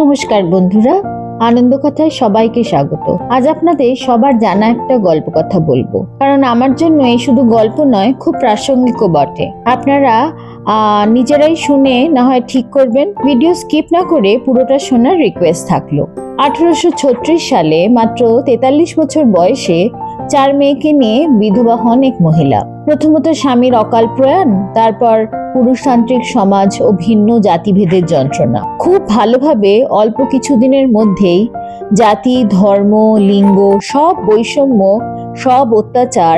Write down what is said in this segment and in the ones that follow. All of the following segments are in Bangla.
নমস্কার বন্ধুরা, আনন্দ কথায় সবাইকে স্বাগত। আজ আপনাদের সবার জানা একটা গল্প কথা বলব। কারণ আমার জন্য এই শুধু গল্প নয়, খুব প্রাসঙ্গিকও বটে। আপনারা নিজেরাই শুনে না হয় ঠিক করবেন, ভিডিও স্কিপ না করে পুরোটা শোনার রিকোয়েস্ট থাকল। আঠারোশো ছত্রিশ সালে মাত্র তেতাল্লিশ বছর বয়সে চার মেয়েকে নিয়ে বিধবা হন এক মহিলা। প্রথমত স্বামীর অকাল প্রয়াণ, তারপর পুরুষতান্ত্রিক সমাজ ও ভিন্ন জাতিভেদের যন্ত্রণা। খুব ভালোভাবে অল্প কিছুদিনের মধ্যেই জাতি, ধর্ম, লিঙ্গ, সব বৈষম্য, সব অত্যাচার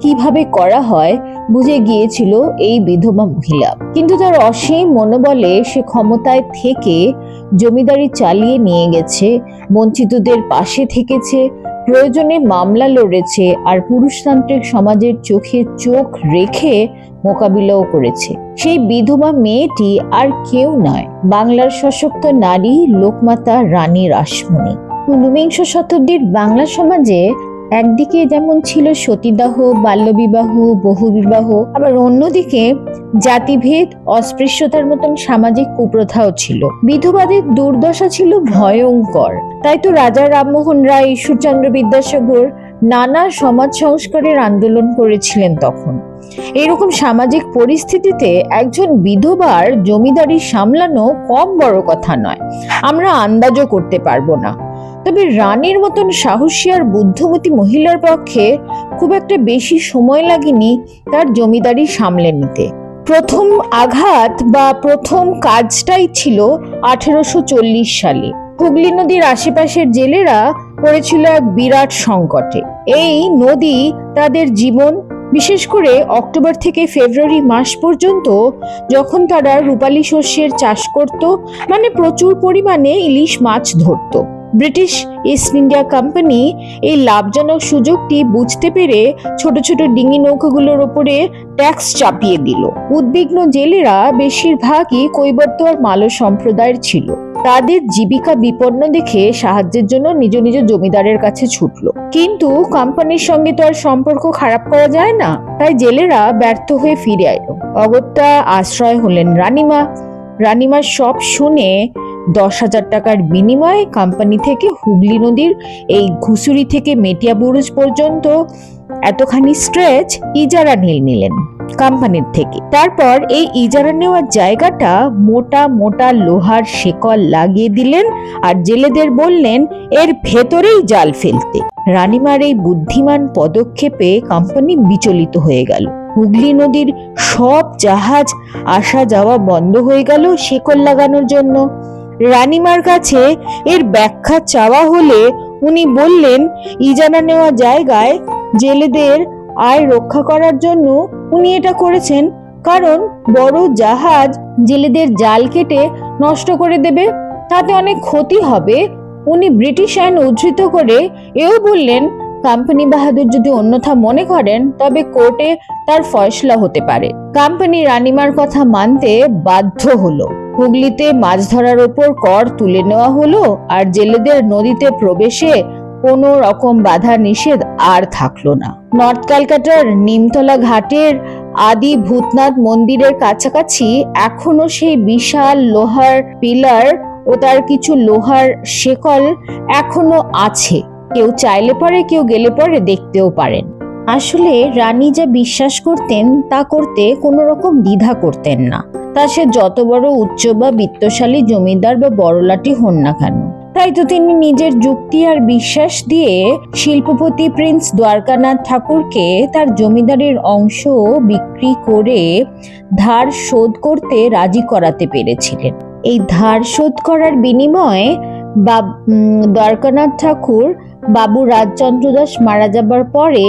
কীভাবে করা হয় বুঝে গিয়েছিল এই বিধবা মহিলা। কিন্তু তার অসীম মনোবলে সে ক্ষমতায় থেকে জমিদারি চালিয়ে নিয়ে গেছে, বঞ্চিতদের পাশে থেকেছে প্রয়োজনে মামলা লড়েছে আর পুরুষতান্ত্রিক সমাজের চোখে চোখ রেখে মোকাবিলাও করেছে। সেই বিধবা মেয়েটি আর কেউ নয়, বাংলার সশক্ত নারী লোকমাতা রানী রাসমণি উনবিংশ শতাব্দীর বাংলা সমাজে একদিকে যেমন ছিল সতীদাহ, বাল্যবিবাহ, বহুবিবাহ, আবার অন্যদিকে জাতিভেদ, অস্পৃশ্যতার মতন সামাজিক কুপ্রথাও ছিল। বিধবাদের দুর্দশা ছিল ভয়ঙ্কর। তাই তো রাজা রামমোহন রায়, ঈশ্বরচন্দ্র বিদ্যাসাগর নানা সমাজ সংস্কারের আন্দোলন করেছিলেন তখন। এরকম সামাজিক পরিস্থিতিতে একজন বিধবার জমিদারি সামলানো কম বড় কথা নয়। আমরা আন্দাজও করতে পারব না। তবে রানীর মতন সাহসী আর বুদ্ধমতী মহিলার পক্ষে খুব একটা বেশি সময় লাগেনি তার জমিদারি সামলে নিতে। প্রথম আঘাত বা প্রথম কাজটাই ছিল আঠেরোশো চল্লিশ সালে। হুগলি নদীর আশেপাশের জেলেরা পড়েছিল এক বিরাট সংকটে। এই নদী তাদের জীবন, বিশেষ করে অক্টোবর থেকে ফেব্রুয়ারি মাস পর্যন্ত যখন তারা রূপালী শস্যের চাষ করত মানে প্রচুর পরিমাণে ইলিশ মাছ ধরত। ব্রিটিশ ইস্ট ইন্ডিয়া কোম্পানি এই লাভজনক সুযোগটি বুঝতে পেরে ছোট ছোট ডিঙি নৌকাগুলোর ওপরে ট্যাক্স চাপিয়ে দিল। উদ্বিগ্ন জেলেরা বেশিরভাগই কৈবর্ত মালো সম্প্রদায়ের ছিল। তাদের জীবিকা বিপন্ন দেখে সাহায্যের জন্য নিজ নিজ জমিদারের কাছে ছুটলো। কিন্তু কোম্পানির সঙ্গে তো আর সম্পর্ক খারাপ করা যায় না। তাই জেলেরা ব্যর্থ হয়ে ফিরে এলো অগত্যা আশ্রয় হলেন রানীমা। রানীমা সব শুনে দশ হাজার টাকার বিনিময়ে কোম্পানি থেকে হুগলি নদীর এই ঘুষুরি থেকে মেটিয়া বুরুজ পর্যন্ত এতখানি স্ট্রেচ ইজারা নিল নিলেন কোম্পানির থেকে। তারপর এই ইজারা নেওয়ার জায়গাটা মোটা মোটা লোহার শেকল লাগিয়ে দিলেন আর জেলেদের বললেন, এর ভেতরেই জাল ফেলতে। রানিমার এই বুদ্ধিমান পদক্ষেপে কোম্পানি বিচলিত হয়ে গেল। হুগলি নদীর সব জাহাজ আসা যাওয়া বন্ধ হয়ে গেল শেকল লাগানোর জন্য। রানীমার কাছে এর ব্যাখ্যা চাওয়া হলে উনি বললেন, ইজারা নেওয়া জায়গায় জেলেদের আয় রক্ষা করার জন্য উনি এটা করেছেন। কারণ বড় জাহাজ জেলেদের জাল কেটে নষ্ট করে দেবে, তাতে অনেক ক্ষতি হবে। উনি ব্রিটিশ আইন উদ্ধৃত করে এও বললেন, কোম্পানি বাহাদুর যদি অন্যথা মনে করেন, তবে কোর্টে তার ফয়সলা হতে পারে। কোম্পানি রানিমার কথা মানতে বাধ্য হলো। হুগলিতে মাছ ধরার ওপর কর তুলে নেওয়া হলো আর জেলেদের নদীতে প্রবেশে কোনো রকম বাধা নিষেধ আর থাকল না। নর্থ ক্যালকাটার নিমতলা ঘাটের আদি ভূতনাথ মন্দিরের কাছাকাছি এখনও সেই বিশাল লোহার পিলার ও তার কিছু লোহার শেকল এখনও আছে। কেউ চাইলে পরে, কেউ গেলে পরে, দেখতেও পারেন। আসলে রানী যা বিশ্বাস করতেন তা করতে কোনো রকম দ্বিধা করতেন না। তা সে যত বড় উচ্চ বা বিত্তশালী জমিদার বা বড়লাটি হন না কেন? তাই তো তিনি নিজের যুক্তি আর বিশ্বাস দিয়ে শিল্পপতি প্রিন্স দ্বারকানাথ ঠাকুরকে তার জমিদারের অংশ বিক্রি করে ধার শোধ করতে রাজি করাতে পেরেছিলেন। এই ধার শোধ করার বিনিময়ে বাব দ্বারকানাথ ঠাকুর বাবু রাজচন্দ্র দাস মারা যাবার পরে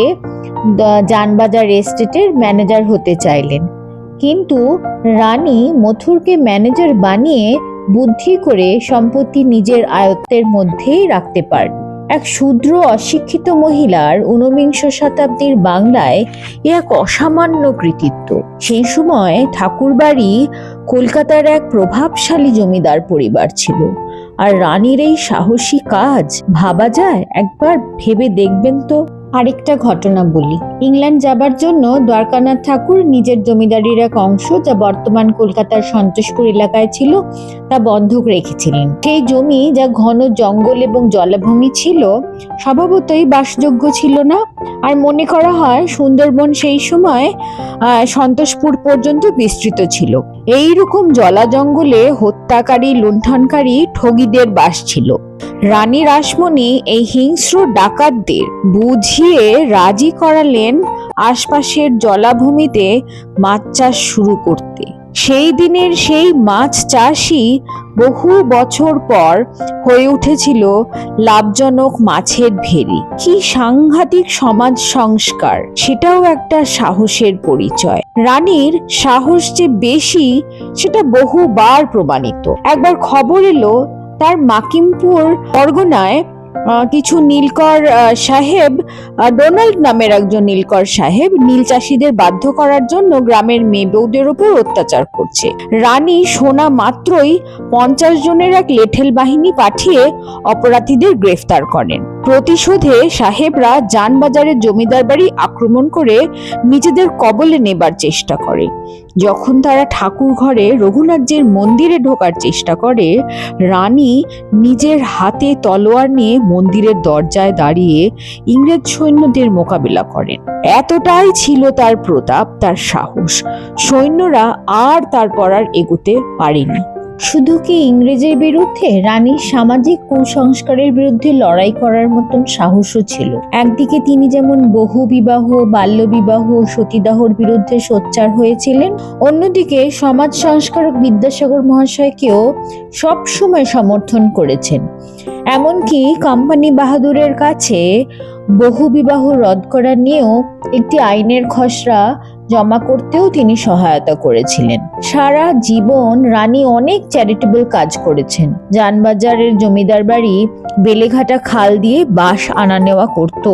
জানবাজার এস্টেটের ম্যানেজার হতে চাইলেন। কিন্তু রানী মথুরকে ম্যানেজার বানিয়ে বুদ্ধি করে সম্পত্তি নিজের আয়ত্তের মধ্যেই রাখতে পারেন এক শূদ্র, অশিক্ষিত মহিলার ঊনবিংশ শতাব্দীর বাংলায় এ এক অসামান্য কৃতিত্ব। সেই সময় ঠাকুরবাড়ি কলকাতার এক প্রভাবশালী জমিদার পরিবার ছিল। আর রানীর এই সাহসী কাজ ভাবা যায়? একবার ভেবে দেখবেন তো। আরেকটা ঘটনা বলি। ইংল্যান্ড যাবার জন্য দ্বারকানাথ ঠাকুর নিজের জমিদারির এক অংশ যা বর্তমান কলকাতার সন্তোষপুর এলাকায় ছিল, তা বন্ধক রেখেছিলেন। সেই জমি যা ঘন জঙ্গল এবং জলাভূমি ছিল, স্বভাবতই বাসযোগ্য ছিল না। আর মনে করা হয় সুন্দরবন সেই সময় সন্তোষপুর পর্যন্ত বিস্তৃত ছিল। এই রকম জলা জঙ্গলে হত্যাকারী, লুণ্ঠনকারী ঠগিদের বাস ছিল। রানী রাসমণি এই হিংস্র ডাকাতদের বুঝিয়ে রাজি করালেন আশপাশের জলাভূমিতে মাছ চাষ শুরু করতে। সেই দিনের সেই মাছ চাষই বহু বছর পর হয়ে উঠেছিল লাভজনক মাছের ভেরি। কি সাংঘাতিক সমাজ সংস্কার, সেটাও একটা সাহসের পরিচয়। রানীর সাহস যে বেশি, সেটা বহুবার প্রমাণিত। একবার খবর এলো, তার মাকিমপুর পরগনায় কিছু নীলকর সাহেব ডোনাল্ড নামের একজন নীলকর সাহেব নীল চাষিদের বাধ্য করার জন্য গ্রামের মেয়ে বৌদের ওপর অত্যাচার করছে। রানী সোনা মাত্রই পঞ্চাশ জনের এক লেঠেল বাহিনী পাঠিয়ে অপরাধীদের গ্রেফতার করেন। প্রতিশোধে সাহেবরা যানবাজারের জমিদার বাড়ি আক্রমণ করে নিজেদের কবলে নেবার চেষ্টা করে। যখন তারা ঠাকুর ঘরে রঘুনাথজির মন্দিরে ঢোকার চেষ্টা করে, রানী নিজের হাতে তলোয়ার নিয়ে মন্দিরের দরজায় দাঁড়িয়ে ইংরেজ সৈন্যদের মোকাবিলা করেন। এতটাই ছিল তার প্রতাপ, তার সাহস। সৈন্যরা আর তারপর আর এগোতে পারেনি। শুধু কি ইংরেজের বিরুদ্ধে রানীর সামাজিক কুসংস্কারের বিরুদ্ধে লড়াই করার মতন সাহসও ছিল? একদিকে তিনি যেমন বহু বিবাহ, বাল্য বিবাহ সতীদাহর বিরুদ্ধে সোচ্চার হয়েছিলেন, অন্যদিকে সমাজ সংস্কারক বিদ্যাসাগর মহাশয়কেও সবসময় সমর্থন করেছেন। এমনকি কোম্পানি বাহাদুরের কাছে বহু বিবাহ রদ করা নিয়েও একটি আইনের খসড়া জমা করতেও তিনি সহায়তা করেছিলেন। সারা জীবন রানী অনেক চ্যারিটেবল কাজ করেছেন। যানবাজারের জমিদার বাড়ি বেলেঘাটা খাল দিয়ে বাঁশ আনা নেওয়া করত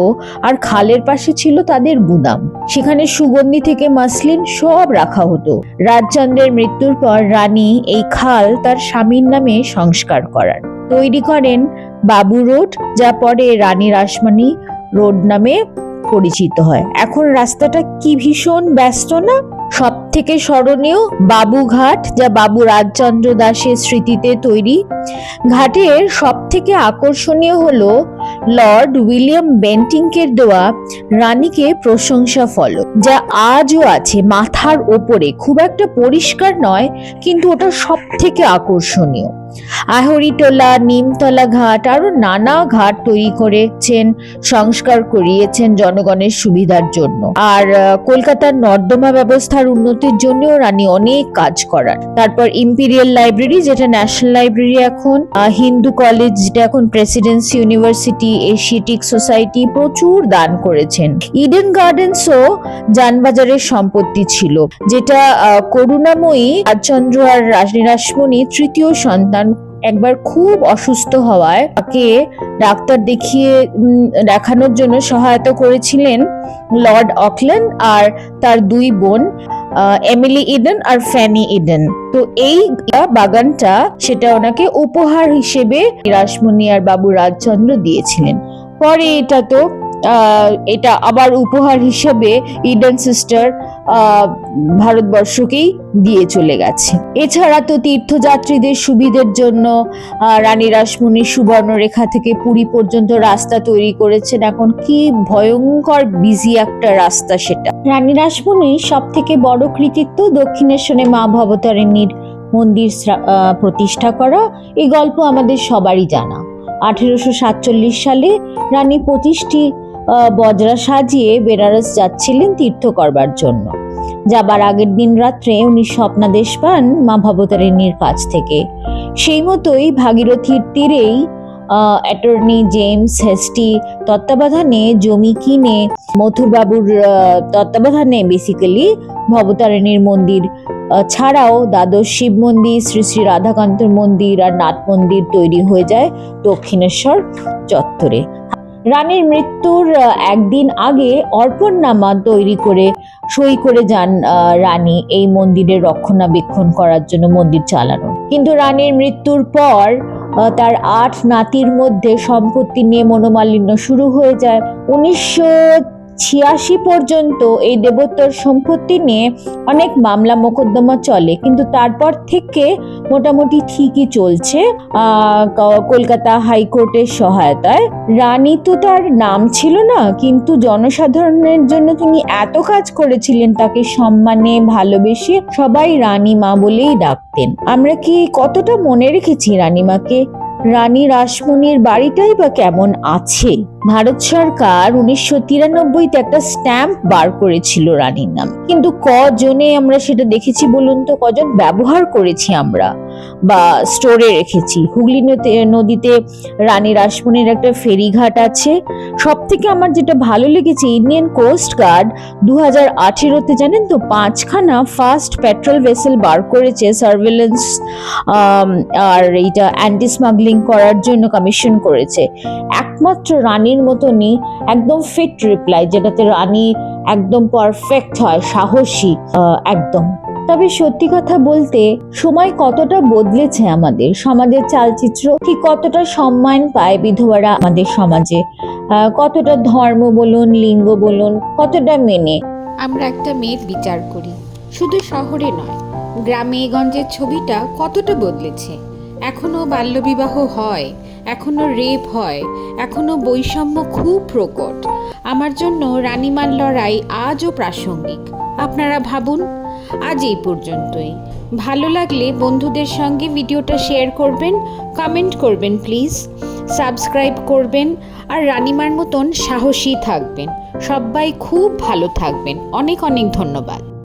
আর খালের পাশে ছিল তাদের গুদাম। সেখানে সুগন্ধি থেকে মাসলিন সব রাখা হতো। রাজচন্দ্রের মৃত্যুর পর রানী এই খাল তার স্বামীর নামে সংস্কার করান। তৈরি করেন বাবু রোড, যা পরে রানী রাসমণি রোড নামে পরিচিত হয়। এখন রাস্তাটা কি ভীষণ ব্যস্ত না? সব থেকে স্মরণীয় বাবুঘাট, যা বাবু রাজচন্দ্র দাসের স্মৃতিতে তৈরি। ঘাটের সব থেকে আকর্ষণীয় হল লর্ড উইলিয়াম বেন্টিংকের দেওয়া রানীকে প্রশংসা ফলক, যা আজও আছে মাথার ওপরে। খুব একটা পরিষ্কার নয়, কিন্তু ওটা সব থেকে আকর্ষণীয়। আহরিটোলা নিমতলা ঘাট আরও নানা ঘাট তৈরি করেছেন, সংস্কার করিয়েছেন জনগণের সুবিধার জন্য। আর কলকাতার নর্দমা ব্যবস্থার উন্নতির জন্যও রানী অনেক কাজ করান তারপর ইম্পিরিয়াল লাইব্রেরি যেটা ন্যাশনাল লাইব্রেরি এখন হিন্দু কলেজ যেটা এখন প্রেসিডেন্সি ইউনিভার্সিটি এশিয়াটিক সোসাইটি প্রচুর দান করেছেন। ইডেন গার্ডেন্সও যানবাজারের সম্পত্তি ছিল, যেটা করুণাময়ী রাজচন্দ্র আর রাসমণি তৃতীয় সন্তান একবার খুব অসুস্থ হওয়ায় তাকে ডাক্তার দেখিয়ে দেখানোর জন্য সহায়তা করেছিলেন লর্ড অকল্যান্ড আর তার দুই বোন এমিলি ইডেন আর ফ্যানি ইডেন। তো এই বাগানটা সেটা ওনাকে উপহার হিসেবে রাসমণি আর বাবু রাজচন্দ্র দিয়েছিলেন। পরে এটা তো এটা আবার উপহার হিসেবে ইডেন সিস্টার ভারতবর্ষকেই দিয়ে চলে গেছে। এছাড়া তো তীর্থযাত্রীদের সুবিধের জন্য রানী রাসমণি সুবর্ণরেখা থেকে পুরী পর্যন্ত রাস্তা তৈরি করেছেন। এখন কি ভয়ঙ্কর বিজি একটা রাস্তা সেটা। রানী রাসমণির সব থেকে বড় কৃতিত্ব দক্ষিণেশ্বরে মা ভবতারিণীর মন্দির প্রতিষ্ঠা করা। এই গল্প আমাদের সবারই জানা। আঠেরোশো সাতচল্লিশ সালে রানী পঁচিশটি বজরা সাজিয়ে বেনারস যাচ্ছিলেন তীর্থ করবার জন্য। যাবার আগের দিন রাত্রে উনি স্বপ্নাদেশ পান মা ভবতারিণীর কাছ থেকে। সেই মতোই ভাগীরথীর তীরেই অ্যাটর্নি জেমস হেস্টি তত্ত্বাবধানে জমি কিনে মথুরবাবুর তত্ত্বাবধানে বেসিক্যালি ভবতারিণীর মন্দির ছাড়াও দ্বাদশ শিব মন্দির, শ্রী শ্রী রাধাকান্তর মন্দির আর নাথ মন্দির তৈরি হয়ে যায় দক্ষিণেশ্বর চত্বরে। রানীর মৃত্যুর একদিন আগে অর্পণনামা তৈরি করে সই করে যান রানী এই মন্দিরের রক্ষণাবেক্ষণ করার জন্য মন্দির চালানো কিন্তু রানীর মৃত্যুর পর তার আট নাতির মধ্যে সম্পত্তি নিয়ে মনোমালিন্য শুরু হয়ে যায়। উনিশশো ছিয়াশি পর্যন্ত এই দেবোত্তর সম্পত্তি নিয়ে অনেক মামলা মোকদ্দমা চলে। কিন্তু তারপর থেকে মোটামুটি ঠিকই চলছে কলকাতা হাইকোর্টের সহায়তায়। রানী তো তার নাম ছিল না, কিন্তু জনসাধারণের জন্য তিনি এত কাজ করেছিলেন, তাকে সম্মানে, ভালোবেসে সবাই রানী মা বলেই ডাকতেন। আমরা কি কতটা মনে রেখেছি রানীমাকে? রানী রাসমণির বাড়িটাই বা কেমন আছে? ভারত সরকার উনিশশো তিরানব্বইতে একটা স্ট্যাম্প বার করেছিল রানীর নাম। কিন্তু কজনে আমরা সেটা দেখেছি বলুন তো? কজন ব্যবহার করেছি আমরা? বা স্টোরে রেখেছি। হুগলি নদী- নদীতে রানী রাসমণির একটা ফেরিঘাট আছে। সব থেকে আমার যেটা ভালো লেগেছে ইন্ডিয়ান কোস্ট গার্ড দু হাজার আঠেরোতে জানেন তো, পাঁচখানা ফার্স্ট পেট্রোল ভেসেল বার করেছে সার্ভেলেন্স আর এইটা অ্যান্টি স্মাগলিং করার জন্য কমিশন করেছে। একমাত্র রানীর মতনই একদম ফিট রিপ্লাই যেটাতে রানী একদম পারফেক্ট হয়, সাহসী একদম। তবে সত্যি কথা বলতে সময় কতটা বদলেছে আমাদের, সমাজের চালচিত্র কি কতটা সম্মান পায় বিধবারা আমাদের সমাজে? কতটা ধর্ম বলুন, লিঙ্গ বলুন, কতটা মেনে? আমরা একটা মেয়ের বিচার করি, শুধু শহরে নয়, গ্রামে গঞ্জের ছবিটা কতটা বদলেছে? এখনও বাল্যবিবাহ হয়, এখনও রেপ হয়, এখনও বৈষম্য খুব প্রকট। আমার জন্য রানীমার লড়াই আজও প্রাসঙ্গিক। আপনারা ভাবুন আজ এই পর্যন্তই। ভালো লাগলে বন্ধুদের সঙ্গে ভিডিওটা শেয়ার করবেন কমেন্ট করবেন প্লিজ সাবস্ক্রাইব করবেন, আর রানিমার মতন সাহসী থাকবেন। সবাই খুব ভালো থাকবেন। অনেক অনেক ধন্যবাদ।